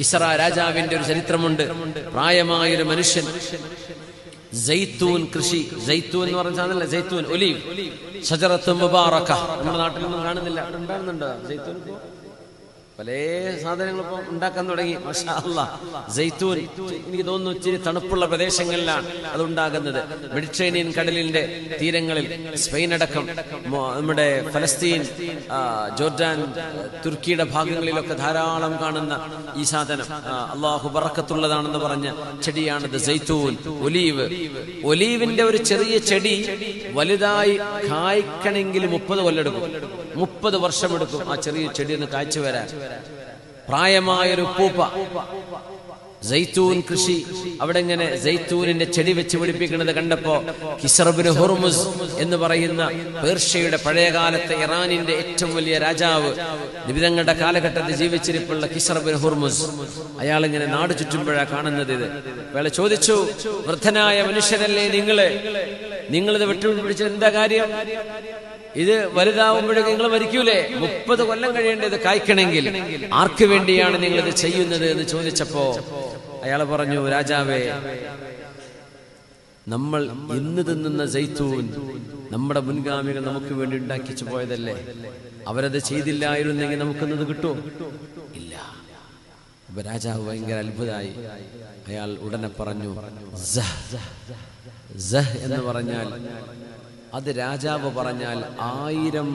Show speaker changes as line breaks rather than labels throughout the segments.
ഇസ്ര രാജാവിന്റെ ഒരു ചരിത്രമുണ്ട്. പ്രായമായൊരു മനുഷ്യൻ. ജൈത്തൂൻ കൃഷി. ജൈത്തൂൻ എന്ന് പറഞ്ഞ സാധനമല്ല ജൈത്തൂൻ ഒലീവ്. മുബാറക്ക. നമ്മുടെ നാട്ടിലൊന്നും കാണുന്നില്ല. ഉണ്ടാകുന്നുണ്ടോ? ജൈത്തൂൻ പല സാധനങ്ങളും ഇപ്പൊ ഉണ്ടാക്കാൻ തുടങ്ങി. ജൈത്തൂൻ എനിക്ക് തോന്നുന്നു ഇച്ചിരി തണുപ്പുള്ള പ്രദേശങ്ങളിലാണ് അത് ഉണ്ടാകുന്നത്. മെഡിറ്ററേനിയൻ കടലിന്റെ തീരങ്ങളിൽ സ്പെയിൻ അടക്കം നമ്മുടെ ഫലസ്തീൻ ജോർജാൻ തുർക്കിയുടെ ഭാഗങ്ങളിലൊക്കെ ധാരാളം കാണുന്ന ഈ സാധനം. അള്ളാഹു ബറക്കത്തുള്ളതാണെന്ന് പറഞ്ഞ ചെടിയാണിത് ജയ്തൂൻ ഒലീവ്. ഒലീവിന്റെ ഒരു ചെറിയ ചെടി വലുതായി കായ്ക്കണമെങ്കിൽ മുപ്പത് കൊല്ലെടുക്കും മുപ്പത് വർഷമെടുക്കും ആ ചെറിയ ചെടി ഒന്ന് കാഴ്ച വരാൻ. പ്രായമായൊരു പൂപ്പ. ജൈത്തൂൻ കൃഷി. അവിടെ ഇങ്ങനെ ജൈത്തൂനിന്റെ ചെടി വെച്ച് പിടിപ്പിക്കുന്നത് കണ്ടപ്പോ കിസർബിന് ഹുർമുസ് എന്ന് പറയുന്ന പേർഷ്യയുടെ പഴയകാലത്തെ ഇറാനിന്റെ ഏറ്റവും വലിയ രാജാവ് നിബിതങ്ങളുടെ കാലഘട്ടത്തിൽ ജീവിച്ചിരിപ്പുള്ള കിസർബിൻ ഹുർമുസ്. അയാൾ ഇങ്ങനെ നാട് ചുറ്റുമ്പോഴാ കാണുന്നത് ഇത്. അയാൾ ചോദിച്ചു വൃദ്ധനായ മനുഷ്യരല്ലേ നിങ്ങൾ? നിങ്ങളിത് വിട്ടുപിടിച്ചത് എന്താ കാര്യം? ഇത് വലുതാവുമ്പോഴേക്കും നിങ്ങൾ മരിക്കൂലേ? മുപ്പത് കൊല്ലം കഴിയേണ്ടത് കായ്ക്കണമെങ്കിൽ. ആർക്ക് വേണ്ടിയാണ് നിങ്ങൾ ഇത് ചെയ്യുന്നത് എന്ന് ചോദിച്ചപ്പോ അയാൾ പറഞ്ഞു രാജാവേ നമ്മൾ ഇന്ന് തിന്നുന്ന ജൈത്തൂൻ നമ്മുടെ മുൻഗാമികൾ നമുക്ക് വേണ്ടി ഉണ്ടാക്കിച്ചു പോയതല്ലേ? അവരത് ചെയ്തില്ലായിരുന്നെങ്കിൽ നമുക്കൊന്നത് കിട്ടൂ ഇല്ല. അപ്പൊ രാജാവ് ഭയങ്കര അത്ഭുതമായി. അയാൾ ഉടനെ പറഞ്ഞു "സഹ്, സഹ് എന്ന് പറഞ്ഞാൽ അത് രാജാവ് പറഞ്ഞാൽ ആയിരം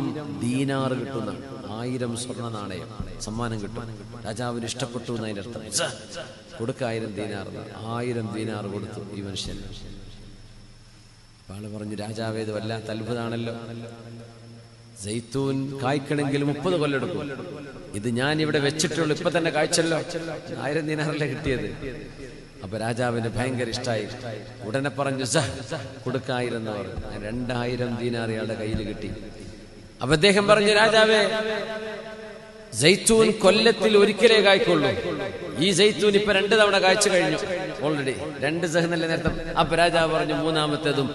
ദീനാറ് കിട്ടുന്ന ആയിരം സ്വർണ നാണയം സമ്മാനം കിട്ടും. രാജാവിന് ഇഷ്ടപ്പെട്ടു എന്നതിന്റെ അർത്ഥം കൊടുക്കായിരം ദീനാർ. ആയിരം ദീനാർ കൊടുത്തു ഈ മനുഷ്യൻ ആൾ പറഞ്ഞു രാജാവ് ഇത് വല്ലാത്ത അത്ഭുതമാണല്ലോ ജയ്ത്തൂൻ കായ്ക്കണമെങ്കിൽ മുപ്പത് കൊല്ലെടുക്കും. ഇത് ഞാൻ ഇവിടെ വെച്ചിട്ടുള്ളൂ. ഇപ്പൊ തന്നെ കായ്ച്ചല്ലോ. ആയിരം ദിനാറല്ലേ കിട്ടിയത്? അപ്പൊ രാജാവിന് ഭയങ്കര ഇഷ്ടമായി ഉടനെ പറഞ്ഞു സഹ പറഞ്ഞു രണ്ടായിരം ദീനാർ ഇയാളുടെ കയ്യിൽ കിട്ടി. അപ്പൊ അദ്ദേഹം പറഞ്ഞു രാജാവേ ജൈത്തൂൻ കൊല്ലത്തിൽ ഒരിക്കലേ കായ്ക്കുള്ളൂ ഈ ജയ്ത്തൂൻ ഇപ്പൊ രണ്ട് തവണ കായ്ച്ചു കഴിഞ്ഞു. ഓൾറെഡി രണ്ട് സഹനല്ലേ നേരത്തെ അപ്പൊ രാജാവ് പറഞ്ഞു മൂന്നാമത്തേതും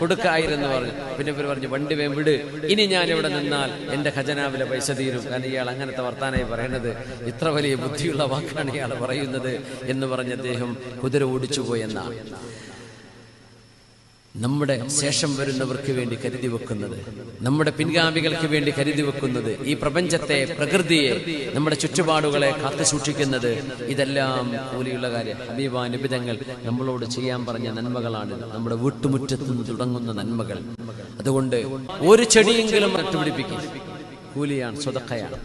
കൊടുക്കായിരുന്നു പറഞ്ഞു. പിന്നെ ഇവർ പറഞ്ഞു വണ്ടി വേം വിട്. ഇനി ഞാൻ ഇവിടെ നിന്നാൽ എന്റെ ഖജനാവിലെ പൈസ തീരും. കാരണം ഇയാൾ അങ്ങനത്തെ വർത്താനായി പറയുന്നത് ഇത്ര വലിയ ബുദ്ധിയുള്ള വാക്കാണ് ഇയാൾ പറയുന്നത് എന്ന് പറഞ്ഞ് അദ്ദേഹം കുതിര ഓടിച്ചു പോയെന്നാണ്. നമ്മുടെ ശേഷം വരുന്നവർക്ക് വേണ്ടി കരുതി വെക്കുന്നത് നമ്മുടെ പിൻഗാമികൾക്ക് വേണ്ടി കരുതി വെക്കുന്നത് ഈ പ്രപഞ്ചത്തെ പ്രകൃതിയെ നമ്മുടെ ചുറ്റുപാടുകളെ കാത്തു സൂക്ഷിക്കുന്നത് ഇതെല്ലാം കൂലിയുള്ള കാര്യം. ഹബീബ നമ്മളോട് ചെയ്യാൻ പറഞ്ഞ നന്മകളാണ്. നമ്മുടെ വീട്ടുമുറ്റത്ത് നിന്ന് തുടങ്ങുന്ന നന്മകൾ. അതുകൊണ്ട് ഒരു ചെടിയെങ്കിലും നട്ടുപിടിപ്പിക്കും. കൂലിയാണ് സ്വതക്കയാണ്.